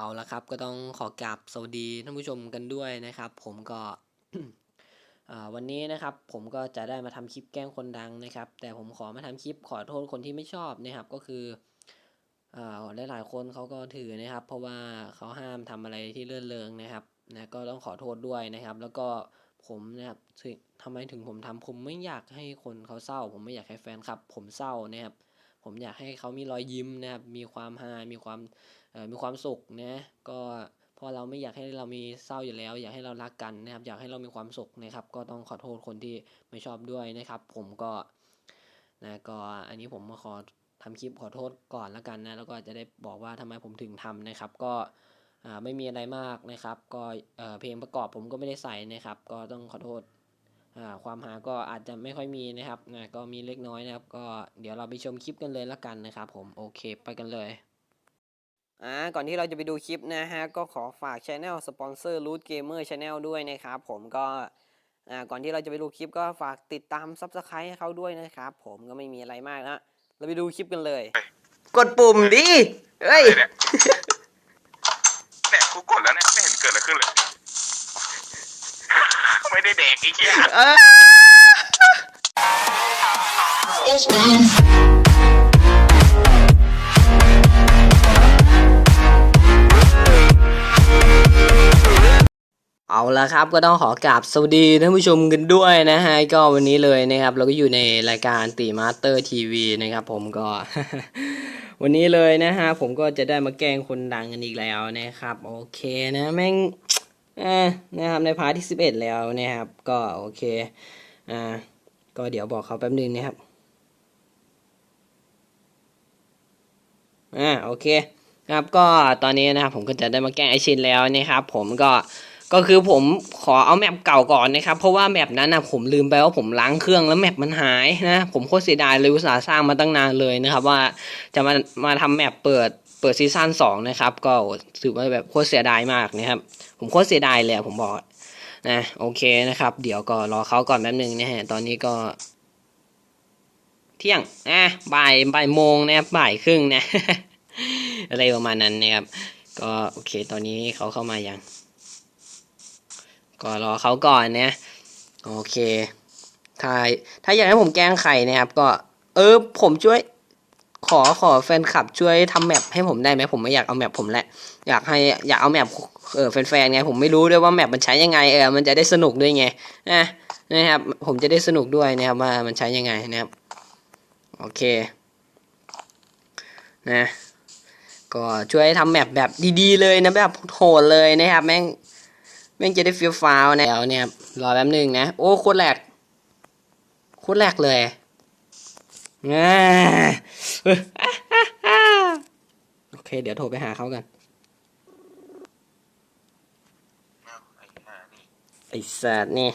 เอาละครับ ก็ต้องขอกราบสวัสดีท่านผู้ชมกันด้วยนะครับ ผมก็วันนี้นะครับ ผมก็จะได้มาทำคลิปแกล้งคนดังนะครับ แต่ผมขอมาทำคลิปขอโทษคนที่ไม่ชอบนะครับ ก็คืออ่าหลายๆคนเขาก็ถือนะครับ เพราะว่าเขาห้ามทำอะไรที่เลื่อนเริงนะครับนะก็ต้องขอโทษด้วยนะครับ แล้วก็ผมนะครับทำไมถึงผมทำผมไม่อยากให้คนเขาเศร้า ผมไม่อยากให้แฟนคลับ ผมเศร้านะครับ ผมอยากให้เขามีรอยยิ้มนะครับ มีความฮามีความมีความสุขนะ ก็เพราะเราไม่อยากให้เรามีเศร้าอยู่แล้ว อยากให้เรารักกันนะครับ อยากให้เรามีความสุขนะครับ ก็ต้องขอโทษคนที่ไม่ชอบด้วยนะครับ ผมก็นะก็อันนี้ผมมาขอทำคลิปขอโทษก่อนแล้วกันนะแล้วก็จะได้บอกว่าทำไมผมถึงทำนะครับ ก็ไม่มีอะไรมากนะครับ ก็เพลงประกอบผมก็ไม่ได้ใส่นะครับ ก็ต้องขอโทษ ความหาก็อาจจะไม่ค่อยมีนะครับนะก็มีเล็กน้อยนะครับ ก็เดี๋ยวเราไปชมคลิปกันเลยละกันนะครับ ผมโอเคไปกันเลยอ่าก่อนที่เราจะไปดูคลิปนะฮะก็ขอฝากช anel สปอนเซอร์ Root Gamer Channel ด้วยนะครับ ผมก็อ่าก่อนที่เราจะไปดูคลิปก็ฝากติดตาม Subscribe ให้เขาด้วยนะครับ ผมก็ไม่มีอะไรมากนะเราไปดูคลิปกันเลย กดปุ่มดิเฮ้ยอะไรเนี่ยเนี่ยกูกดแล้วเนี่ยไม่เห็นเกิดอะไรขึ้นเลย ไม่ได้เด็กไอ้เหี้ยเออเอาละครับก็ต้องขอกราบสวัสดีท่านผู้ชมกันด้วยนะฮะก็วันนี้เลยนะครับ เราก็อยู่ในรายการตีมาสเตอร์ทีวีนะครับ ผมก็ วันนี้เลยนะฮะผมก็จะได้มาแกล้งคนดังกันอีกแล้วนะครับ โอเคนะแม่ง อ่านะครับในพาร์ทที่สิบเอ็ดแล้วนะครับ ก็โอเคอ่าก็เดี๋ยวบอกเขาแป๊บนึงนะครับอ่าโอเคครับก็ตอนนี้นะครับผมก็จะได้มาแก้งไอชินแล้วนะครับผมก็ก็คือผมขอเอาแมปเก่าก่อนนะครับ เพราะว่าแมปนั้นนะผมลืมไปว่าผมล้างเครื่องแล้วแมปมันหายนะผมโคตรเสียดายเลยอุตส่าห์สร้างมาตั้งนานเลยนะครับ ว่าจะมามาทำแมปเปิด เปิดซีซั่นสองนะครับ ก็ถือว่าแบบโคตรเสียดายมากนะครับ ผมโคตรเสียดายเลยผมบอกนะโอเคนะครับ เดี๋ยวก็รอเขาก่อนแป๊บนึงนะฮะตอนนี้ก็ เที่ยงอะบ่ายบ่ายโมงนะครับบ่ายครึ่งนะ อะไรประมาณนั้นนะครับ ก็โอเค ตอนนี้เขาเข้ามายัง ก็รอเขาก่อนนะโอเคถ้าถ้าอยากให้ผมแกล้งใครนะครับ ก็ เออผมช่วย ขอขอแฟนคลับช่วยทำแมปให้ผมได้ไหมผมไม่อยากเอาแมปผมแหละอยากให้อยากเอาแมปเออแฟนๆไงผมไม่รู้ด้วยว่าแมปมันใช้ยังไงเออมันจะได้สนุกด้วยไงนะนะครับผมจะได้สนุกด้วยนะครับว่ามันใช้ยังไงนะครับโอเคนะก็ช่วยทำแมปแบบดีๆเลยนะแบบโหดเลยนะครับแม่งแม่งจะได้ฟิลฟาวนะแล้วเนี่ยรอแป๊บนึงนะโอ้โคตรแหลกโคตรแหลกเลย โอเค เดี๋ยวโทรไปหาเขากันอ้าวไอ้ห่านี่ไอ้สัตว์นี่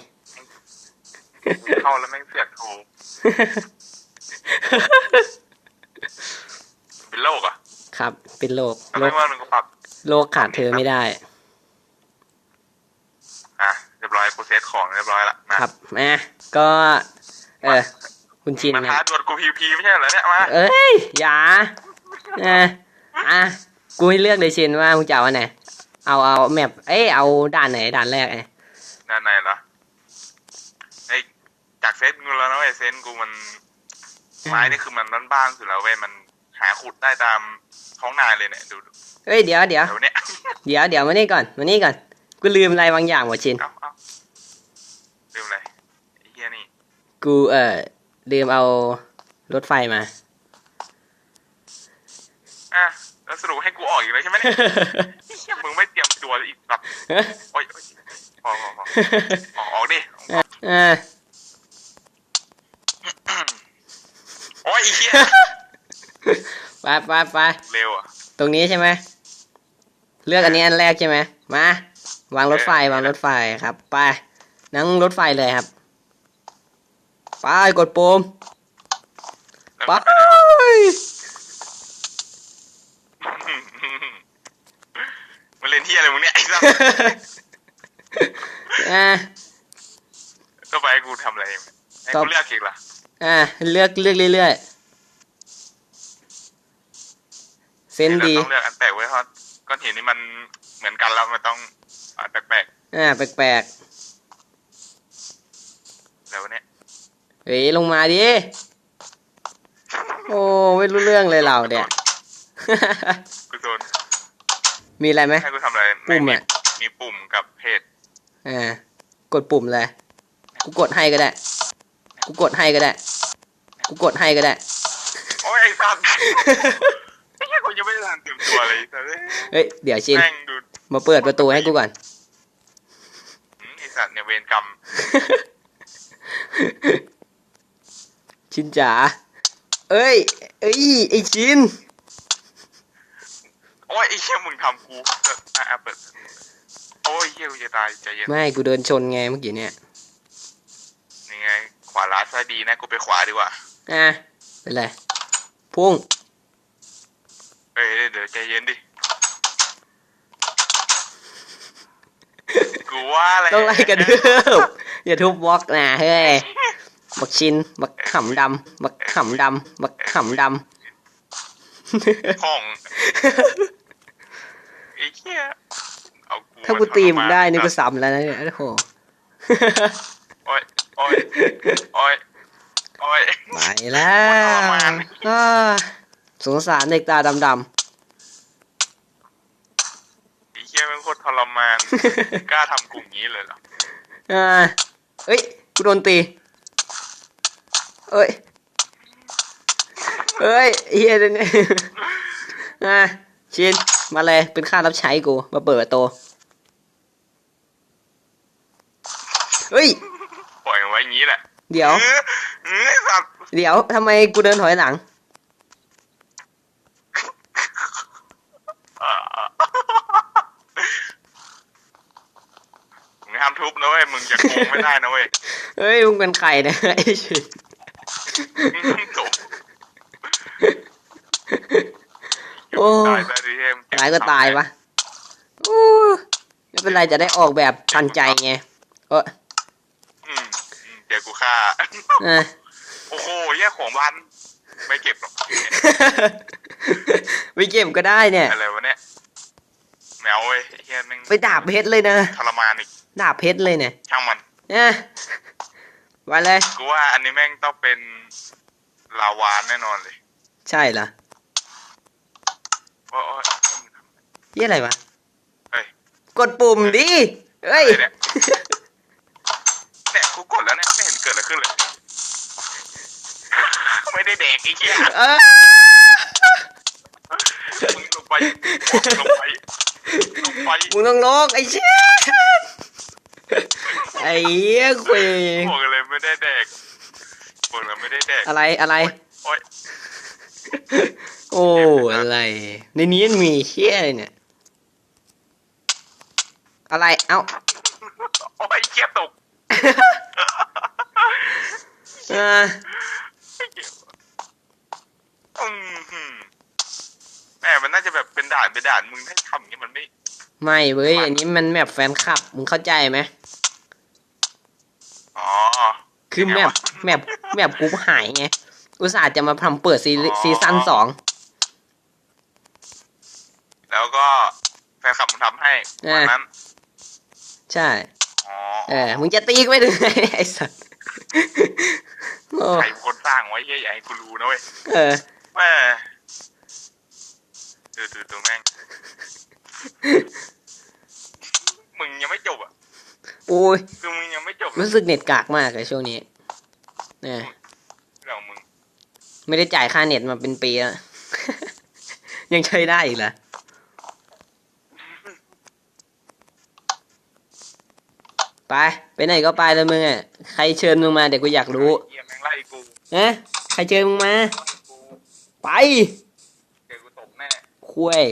เข้าแล้วแม่งเสือกโทรเป็นโรคอะ ครับ เป็นโรคทำโรไมคว่ามันก็ปรับโรคขาดเธอไม่ได้ อะ เรียบร้อยโปรเซสของเรียบร้อยละนะครับมาก็ เออ คุณชินมาคท้ารับดวลกูพีพีไม่ใช่เหรอเนี่ยมาเอ้ยอย่าอะอะกูให้เลือกเลยชินว่ามึงจะเอาอันไหนเอาเอาแมปเอ้ยเอาด่านไหนด่านแรกไงด้านในเหรอไอ้จากเซนกูแล้วนะไอ้เซนกูมันไม้นี่คือมันบ้านๆสุดแล้วเว้ยมันหาขุดได้ตามท้องนาเลยเนี่ยดูดูเฮ้ยเดี๋ยวเดี๋ยวเดี๋ยวเนี่ยเดี๋ยวเดี๋ยวมานี่ก่อนมานี่ก่อนกูลืมอะไรบางอย่างว่ะชิน เอ้าเอ้าลืมอะไรไอ้เฮียนี่กูเอ่อ ลืมเอารถไฟมา อะแล้วสรุปให้กูออกอีกเลยใช่ไหมเนี่ยเหี้ยมึงไม่เตรียมตัวอีกแบบโอ๊ยโอ๊ยพอพอพอออกออกดิอ่าโอ้ยไอ้เฮียไปไปไปเร็วอะ ตรงนี้ใช่ไหม เลือกอันนี้อันแรกใช่ไหม มา วางรถไฟวางรถไฟครับ ไป นั่งรถไฟเลยครับ ไปกดปุ่มแล้วไปมันไปไหนวะมาเล่นที่อะไรมึงเนี่ยไอ้สัสอ่าก็ไปให้กูทำอะไรให้ต่อกูเลือกอีกล่ะอ่าเลือกเลือกเรื่อยๆเซนส์ดีเราต้องเลือกอันแปลกไว้เพราะก้อนหินนี่มันเหมือนกันแล้วมันต้องอ่าแปลกอ่าแปลกๆแล้วเนี่ยๆ เฮ้ยลงมาดิ โอ้ไม่รู้เรื่องเลยเราเนี่ย กูโดนมีอะไรไหมให้กูทำอะไรปุ่มมีอะมีปุ่มกับเพจอ่ากดปุ่มเลยกูกดให้ก็ได้ กูกดให้ก็ได้ กูกดให้ก็ได้ โอ้ยไอ้สัตว์ไอ้เหี้ยกูยังไม่ได้ทันเตรียมตัวเลยแต่เอ้ยเฮ้ยเดี๋ยวชิน แม่งดูมาเปิดประตูให้กูก่อน หืมไอ้สัตว์เนี่ยเวรกรรม ชินจ๋า เอ้ย เอ้ย ไอชิน โอ้ยไอ้เหี้ยมึงทำกูเอออะอะเปิดโอ้ยเหี้ยกูจะตายใจเย็นไม่กูเดินชนไงเมื่อกี้เนี่ยนี่ไง ขวาร้ายซ้ายดีนะ กูไปขวาดีกว่าอะเป็นไร พุ่ง เอ้ยเดี๋ยวใจเย็นดิ กูว่าอะไรต้องไล่กระดืบอย่าทุบบล็อกนะเฮ้ย บักชิน บักขำดำ บักขำดำ บักขำดห้องไอ้เหี้ยเอากูำถ้ากูตีมงได้นี่กูมาซ้ำแล้วนะเนี่ยโอ้โห โอ้ยโอ้ยโอ้ยโอ้ย ไปแล้วอ้าสงสารเด็กตาดำไอ้เหี้ยแมันโคตรทรมาน กล้าทำกูอย่างนี้เลยเหรอ ๆอ่าเอ้ย กูโดนตี เอ้ยเอ้ยเฮียเนี่ยอะชิน มาเลย เป็นค่ารับใช้กู มาเปิดประตูเฮ้ย ปล่อยมันไว้อย่างนี้แหละเดี๋ยว เออเออไอ้สัตว์เดี๋ยวทำไมกูเดินถอยหลัง มึงห้ามทุบนะเว้ย มึงจะโกงไม่ได้นะเว้ย เฮ้ย มึงเป็นใครเนี่ยไอ้ชินจบ โอ้ตายไปดิเฮ้ยมึงเบตายก็ตายวะอู้ไม่เป็นไรจะได้ออกแบบทันใจไงเอออืมอืมเดี๋ยวกูฆ่าอะโอ้โหแย่ของวันไม่เก็บหรอกไปเก็บก็ได้เนี่ยอะไรวะเนี่ยแมวเว้ยไอ้เฮียแม่งไปดาบเพชรเลยนะทรมานอีกดาบเพชรเลยเนี่ยช่างมันเนี่ย ไปเลย กูว่าอันนี้แม่งต้องเป็นลาวานแน่นอนเลยใช่เหรอโอ้ยโอ้ยยี่อะไรวะ เฮ้ย กดปุ่มดิ เฮ้ยอะไรเนี่ยเนี่ยกูกดแล้วเนี่ยไม่เห็นเกิดอะไรขึ้นเลย ไม่ได้แดกไอ้เหี้ยเออมึงลงไปลงไปลงไป มึงต้องลงไอ้เชี่ย ไอ้เหี้ยคุยบอกเลยไม่ได้แดกบอกเลยไม่ได้แดกอะไรอะไรโอ้ยโอ้อะไร ในนี้มันมีเชี่ยอะไรเนี่ย อะไรเอ้าโอ้ยเกียตกอ่าอืมหืมแม่มันน่าจะแบบเป็นด่านเป็นด่านมึงให้ทำอย่างนี้มันไม่ ไม่เว้ย อันนี้มันแมปแฟนคลับ มึงเข้าใจไหม อ๋อ คือแมปแมปแมปกรุ๊ปหายไง อุตส่าห์จะมาทำเปิดซีรีส์ซีซั่นสอง แล้วก็แฟนคลับมึงทำให้วันนั้น ใช่ อ๋อ เออ มึงจะตีกูไม่ถึงไงไอ้สัสโอ้ใครเป็นคนสร้างไว้เฮียอย่าให้กูรู้นะเว้ย เออแม่ดูดูดูแม่งมึงยังไม่จบอะ โอ้ยคือมึงยังไม่จบรู้สึกเน็ตกากมากเลยช่วงนี้เนี่ยเรื่องของมึงไม่ได้จ่ายค่าเน็ตมาเป็นปีแล้ว ยังใช้ได้อีกเหรอไปไปไหนก็ไปเลยมึงอะใครเชิญมึงมาเดี๋ยวกูอยากรู้เฮียแม่งไล่กูเอ๊ะใครเชิญมึงมาไล่กูไปเดี๋ยวกูตบแน่คุย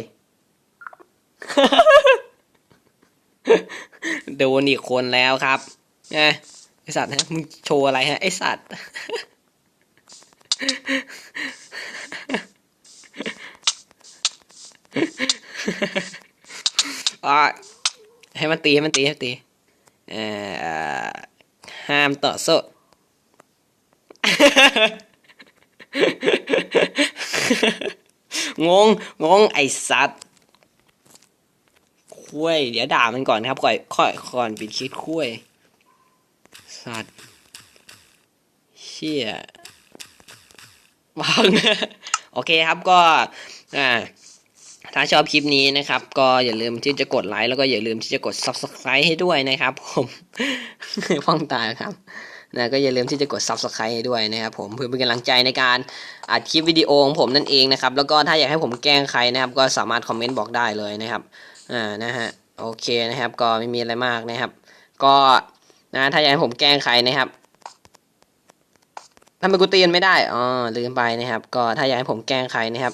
โดนอีกคนแล้วครับไงไอสัตว์ฮะมึงโชว์อะไรฮะไอสัตว์อะให้มันตีให้มันตีให้มันตีเออห้ามต่อโซ่งง งงไอสัตว์ คุยเดี๋ยวด่ามันก่อนครับก่อนก่อนก่อนปิดคลิปคุ้ยสัตว์เชี่ยบังโอเคครับก็อ่าถ้าชอบคลิปนี้นะครับ ก็อย่าลืมที่จะกดไลค์แล้วก็อย่าลืมที่จะกด subscribe ให้ด้วยนะครับผมฟ้องตาครับนะก็อย่าลืมที่จะกด subscribe ให้ด้วยนะครับผมเพื่อเป็นกำลังใจในการอัดคลิปวิดีโอของผมนั่นเองนะครับ แล้วก็ถ้าอยากให้ผมแกล้งใครนะครับ ก็สามารถคอมเมนต์บอกได้เลยนะครับ อ่านะฮะโอเคนะครับ ก็ไม่มีอะไรมากนะครับ ก็นะถ้าอยากให้ผมแกล้งใครนะครับทำไมกูตีนไม่ได้อ๋อลืมไปนะครับ ก็ถ้าอยากให้ผมแกล้งใครนะครับ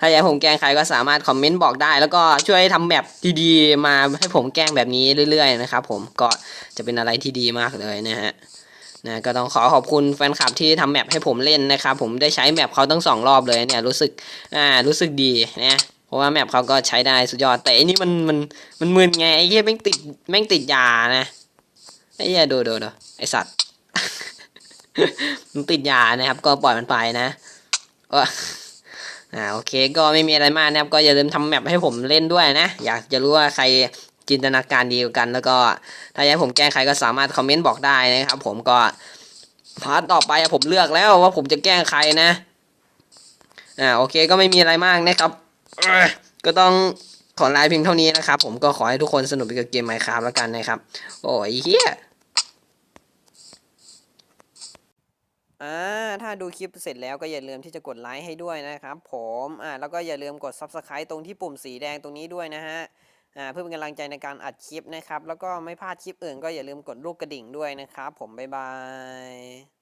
ถ้าอยากให้ผมแกล้งใครก็สามารถคอมเมนต์บอกได้ แล้วก็ช่วยทำแมปดีๆมาให้ผมแกล้งแบบนี้เรื่อยๆนะครับ ผมก็จะเป็นอะไรที่ดีมากเลยนะฮะนะก็ต้องขอขอบคุณแฟนคลับที่ทำแมปให้ผมเล่นนะครับ ผมได้ใช้แมปเขาตั้งสองรอบเลยเนี่ยรู้สึกอ่ารู้สึกดีนะ เพราะว่าแมปเขาก็ใช้ได้สุดยอด แต่อันนี้มันมันมันมึนไงไอ้เหี้ยแม่งติดแม่งติดยานะไอ้เหี้ยดูดูดูไอสัตว์มันติดยานะครับ ก็ปล่อยมันไปนะอ่าโอเค ก็ไม่มีอะไรมากนะครับ ก็อย่าลืมทำแมปให้ผมเล่นด้วยนะ อยากจะรู้ว่าใครจินตนาการดีกัน แล้วก็ถ้าอยากผมแกล้งใครก็สามารถคอมเมนต์บอกได้นะครับ ผมก็พาร์ทต่อไปผมเลือกแล้วว่าผมจะแกล้งใครนะอ่าโอเคก็ไม่มีอะไรมากนะครับ ก็ต้องขอลาเพียงเท่านี้นะครับ ผมก็ขอให้ทุกคนสนุกไปกับเกมไมค์ครับแล้วกันนะครับ โอ้ยเฮียอ่าถ้าดูคลิปเสร็จแล้วก็อย่าลืมที่จะกดไลค์ให้ด้วยนะครับ ผมอ่าแล้วก็อย่าลืมกด Subscribe ตรงที่ปุ่มสีแดงตรงนี้ด้วยนะฮะอ่าเพื่อเป็นกำลังใจในการอัดคลิปนะครับ แล้วก็ไม่พลาดคลิปอื่นก็อย่าลืมกดรูปกระดิ่งด้วยนะครับ ผมบ๊ายบาย